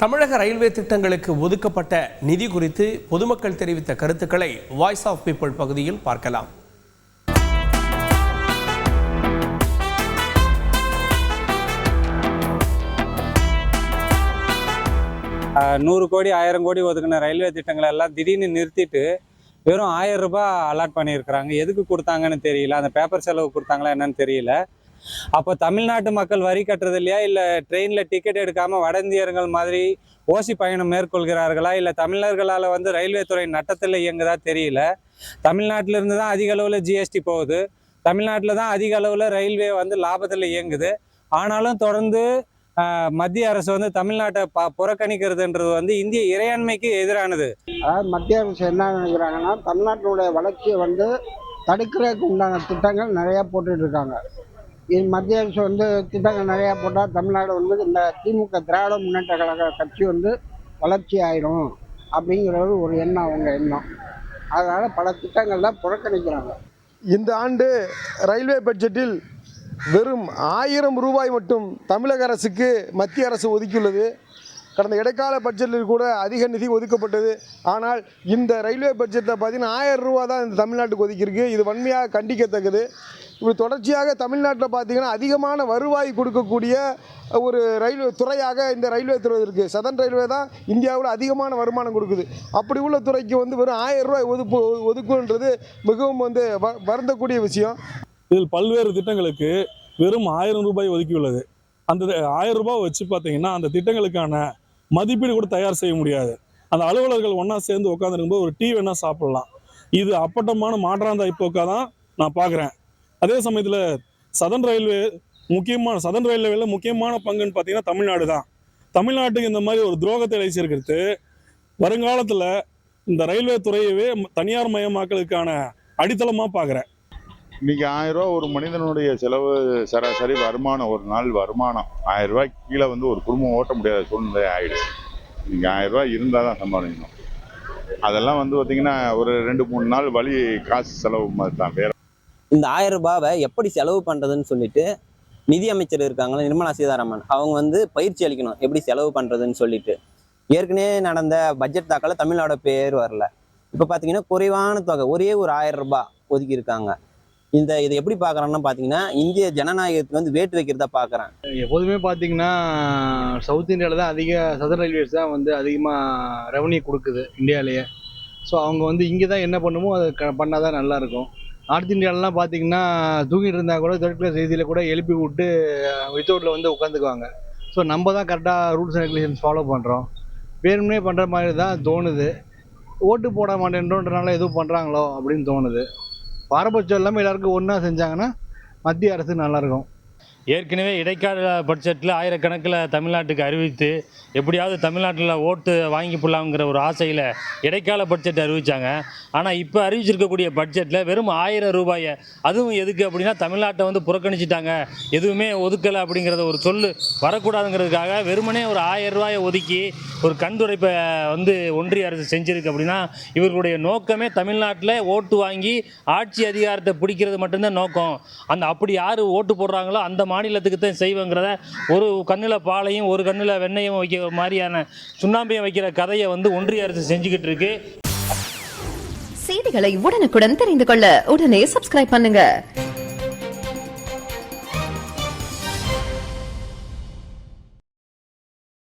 தமிழக ரயில்வே திட்டங்களுக்கு ஒதுக்கப்பட்ட நிதி குறித்து பொதுமக்கள் தெரிவித்த கருத்துக்களை வாய்ஸ் ஆஃப் பீப்புள் பகுதியில் பார்க்கலாம். நூறு கோடி ஆயிரம் கோடி ஒதுக்கின ரயில்வே திட்டங்களை எல்லாம் திடீர்னு நிறுத்திட்டு வெறும் ஆயிரம் ரூபாய் அலாட் பண்ணியிருக்கிறாங்க. எதுக்கு கொடுத்தாங்கன்னு தெரியல. அந்த பேப்பர் செலவு கொடுத்தாங்களா என்னன்னு தெரியல. அப்போ தமிழ்நாட்டு மக்கள் வரி கட்டுறது இல்லையா? இல்லை ட்ரெயினில் டிக்கெட் எடுக்காமல் வட இந்தியர்கள் மாதிரி ஓசி பயணம் மேற்கொள்கிறார்களா? இல்லை தமிழர்களால் வந்து ரயில்வே துறை நட்டத்தில் இயங்குதா தெரியல. தமிழ்நாட்டிலிருந்து தான் அதிக அளவில் ஜிஎஸ்டி போகுது. தமிழ்நாட்டில் தான் அதிக அளவில் ரயில்வே வந்து லாபத்தில் இயங்குது. ஆனாலும் தொடர்ந்து ஆஹ் மத்திய அரசு வந்து தமிழ்நாட்டை ப புறக்கணிக்கிறதுன்றது வந்து இந்திய இறையாண்மைக்கு எதிரானது. அதாவது மத்திய அரசு என்ன நினைக்கிறாங்கன்னா தமிழ்நாட்டினுடைய வளர்ச்சியை வந்து தடுக்கிறதுக்கு உண்டான திட்டங்கள் நிறையா போட்டுட்டு இருக்காங்க. மத்திய அரசு வந்து திட்டங்கள் நிறையா போட்டால் தமிழ்நாடு வந்து இந்த திமுக திராவிட முன்னேற்ற கழக கட்சி வந்து வளர்ச்சி ஆயிடும் அப்படிங்கிறது ஒரு எண்ணம் அவங்க எண்ணம். அதனால் பல திட்டங்கள்லாம் புறக்கணிக்கிறாங்க. இந்த ஆண்டு ரயில்வே பட்ஜெட்டில் வெறும் ஆயிரம் ரூபாய் மட்டும் தமிழக அரசுக்கு மத்திய அரசு ஒதுக்கியுள்ளது. கடந்த இடைக்கால பட்ஜெட்டில் கூட அதிக நிதி ஒதுக்கப்பட்டது. ஆனால் இந்த ரயில்வே பட்ஜெட்டில் பார்த்தீங்கன்னா ஆயிரம் ரூபா தான் இந்த தமிழ்நாட்டுக்கு ஒதுக்கியிருக்கு. இது வன்மையாக கண்டிக்கத்தக்கது. இப்படி தொடர்ச்சியாக தமிழ்நாட்டில் பார்த்தீங்கன்னா அதிகமான வருவாய் கொடுக்கக்கூடிய ஒரு ரயில்வே துறையாக இந்த ரயில்வே துறை இருக்குது சதன் ரயில்வே தான் இந்தியாவில் அதிகமான வருமானம் கொடுக்குது. அப்படி உள்ள துறைக்கு வந்து வெறும் ஆயிரம் ரூபாய் ஒதுப்பு ஒதுக்குன்றது மிகவும் வந்து வ வருந்தக்கூடிய விஷயம். இதில் பல்வேறு திட்டங்களுக்கு வெறும் ஆயிரம் ரூபாய் ஒதுக்கியுள்ளது. அந்த ஆயிரம் ரூபாய் வச்சு பார்த்தீங்கன்னா அந்த திட்டங்களுக்கான மதிப்பீடு கூட தயார் செய்ய முடியாது. அந்த அலுவலர்கள் ஒன்றா சேர்ந்து உட்காந்துருக்கும்போது ஒரு டீ வேணால் சாப்பிடலாம். இது அப்பட்டமான மாற்றாந்தாய் போக்காக தான் நான் பார்க்குறேன். அதே சமயத்தில் சதன் ரயில்வே முக்கியமான சதன் ரயில்வேல முக்கியமான பங்குன்னு பார்த்தீங்கன்னா தமிழ்நாடு தான். தமிழ்நாட்டுக்கு இந்த மாதிரி ஒரு துரோகத்தை இழைச்சிருக்கிறது. வருங்காலத்தில் இந்த ரயில்வே துறையவே தனியார் மயமாக்கலுக்கான அடித்தளமாக பார்க்குறேன் இன்னைக்கு ஆயிரம் ரூபா ஒரு மனிதனுடைய செலவு சராசரி வருமானம் ஒரு நாள் வருமானம். ஆயிரம் ரூபாய்க்கு கீழே வந்து ஒரு குடும்பம் ஓட்ட முடியாத சூழ்நிலை ஆயிடுச்சு. இன்னைக்கு ஆயிரம் ரூபாய் இருந்தால் தான் சம்பாதிக்கணும். அதெல்லாம் வந்து பார்த்தீங்கன்னா ஒரு ரெண்டு மூணு நாள் வழி காசு செலவு மாதிரி தான். வேற இந்த ஆயிரம் ரூபாவை எப்படி செலவு பண்ணுறதுன்னு சொல்லிட்டு நிதி அமைச்சர் இருக்காங்களா நிர்மலா சீதாராமன். அவங்க வந்து பயிற்சி அளிக்கணும் எப்படி செலவு பண்ணுறதுன்னு சொல்லிட்டு. ஏற்கனவே நடந்த பட்ஜெட் தாக்கல தமிழ்நாட பேர் வரல. இப்போ பார்த்தீங்கன்னா குறைவான தொகை ஒரே ஒரு ஆயிரம் ரூபாய் ஒதுக்கியிருக்காங்க. இந்த இதை எப்படி பார்க்குறாங்கன்னா பார்த்தீங்கன்னா இந்திய ஜனநாயகத்துக்கு வந்து வேட்டு வைக்கிறதா பார்க்குறேன் எப்போதுமே பார்த்தீங்கன்னா சவுத் இந்தியாவில் தான் அதிக சதர் ரயில்வேஸ் தான் வந்து அதிகமாக ரெவன்யூ கொடுக்குது இந்தியாவிலேயே ஸோ அவங்க வந்து இங்கே தான் என்ன பண்ணுமோ அதை க பண்ணால் தான் நல்லாயிருக்கும் நார்த் இந்தியாவிலலாம் பார்த்தீங்கன்னா தூங்கிட்டு இருந்தால் கூட தேர்ட் கிளாஸ் செய்தியில் கூட எழுப்பி விட்டு வித்தவுட்டில் வந்து உட்காந்துக்குவாங்க. ஸோ நம்ம தான் கரெக்டாக ரூல்ஸ் அண்ட் ரெகுலேஷன்ஸ் ஃபாலோ பண்ணுறோம் வேணும்னே பண்ணுற மாதிரி தான் தோணுது. ஓட்டு போட மாட்டேன்றோன்றனால எதுவும் பண்ணுறாங்களோ அப்படின்னு தோணுது. பாரபட்சம் இல்லாமல் எல்லாருக்கும் ஒன்றா செஞ்சாங்கன்னா மத்திய அரசு நல்லாயிருக்கும் ஏற்கனவே இடைக்கால பட்ஜெட்டில் ஆயிரக்கணக்கில் தமிழ்நாட்டுக்கு அறிவித்து எப்படியாவது தமிழ்நாட்டில் ஓட்டு வாங்கி போடலாங்கிற ஒரு ஆசையில் இடைக்கால பட்ஜெட் அறிவித்தாங்க ஆனால் இப்போ அறிவிச்சிருக்கக்கூடிய பட்ஜெட்டில் வெறும் ஆயிரம் ரூபாயை அதுவும் எதுக்கு அப்படின்னா தமிழ்நாட்டை வந்து புறக்கணிச்சிட்டாங்க. எதுவுமே ஒதுக்கலை அப்படிங்கிறத ஒரு சொல்லு வரக்கூடாதுங்கிறதுக்காக வெறுமனே ஒரு ஆயிரம் ரூபாயை ஒதுக்கி ஒரு கண்துடைப்பை வந்து ஒன்றிய அரசு செஞ்சுருக்கு அப்படின்னா இவர்களுடைய நோக்கமே தமிழ்நாட்டில் ஓட்டு வாங்கி ஆட்சி அதிகாரத்தை பிடிக்கிறது மட்டும்தான் நோக்கம். அந்த அப்படி யார் ஓட்டு போடுறாங்களோ அந்த மாநிலத்துக்கு தான் செய்வோங்கிறத ஒரு கண்ணில் பாலையும் ஒரு கண்ணில் வெண்ணையும் வைக்கிற மாதிரியான சுண்ணாம்பையும் வைக்கிற கதையை வந்து ஒன்றிய அரசு செஞ்சுக்கிட்டு இருக்கு. செய்திகளை உடனுக்குடன் தெரிந்து கொள்ள உடனே சப்ஸ்கிரைப் பண்ணுங்க.